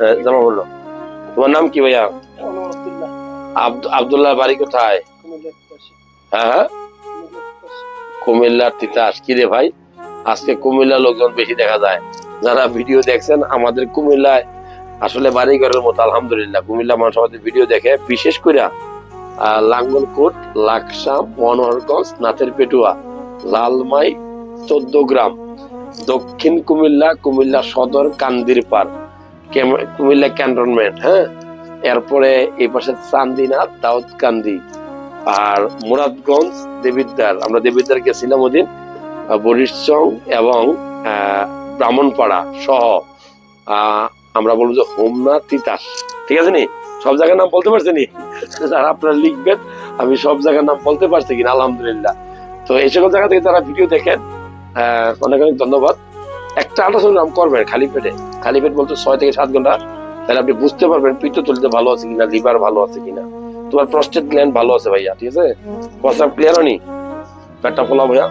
আহ, জামা বলল তোমার নাম কি ভাইয়া? আব্দ- আব্দুল্লাহ বাড়ি কোথায়? হ্যাঁ হ্যাঁ। কুমিল্লার তিতাস কি রে ভাই? আজকে কুমিল্লা লোকজন বেশি দেখা যায়। যারা ভিডিও দেখছেন আমাদের কুমিল্লায় আসলে বাড়িঘরের মতো আলহামদুলিল্লাহ। কুমিল্লা মানুষ আমাদের ভিডিও দেখে বিশেষ করে লাঙ্গলকোট লাকসাম মনোহরগঞ্জ নাথের পেটুয়া লালমাই চোদ্দ গ্রাম। দক্ষিণ কুমিল্লা কুমিল্লা সদর কান্দির পার কেম- কুমিল্লা ক্যান্টনমেন্ট হ্যাঁ? এরপরে এই পাশে দাউদ কান্দি আর মুরাদগঞ্জ দেবিদ্দার আমরা দেবিদ্দার গেছিলাম ওদিন বরিশচং এবং ব্রাহ্মণপাড়া সহ। আমরা বলব যে হোমনা তিতাস। ঠিক আছে নি? সব জায়গার নাম বলতে পারছি নি? যারা আপনারা লিখবেন, আমি সব জায়গার নাম বলতে পারছি কিনা, আলহামদুলিল্লাহ। তো এই সকল জায়গা থেকে তারা ভিডিও দেখেন। অনেক অনেক ধন্যবাদ। একটা আল্ট্রাসাউন্ড করবেন, খালি পেটে। খালি পেট বলতে ছয় থেকে সাত ঘণ্টা। তাহলে আপনি বুঝতে পারবেন পিত্তথলিতে ভালো আছে কিনা, লিভার ভালো আছে কিনা। তোমার প্রস্টেট গ্ল্যান্ড ভালো আছে ভাইয়া, ঠিক আছে? প্রস্তাব ক্লিয়ার হয়নি? পেটটা ফোলা ভাইয়া।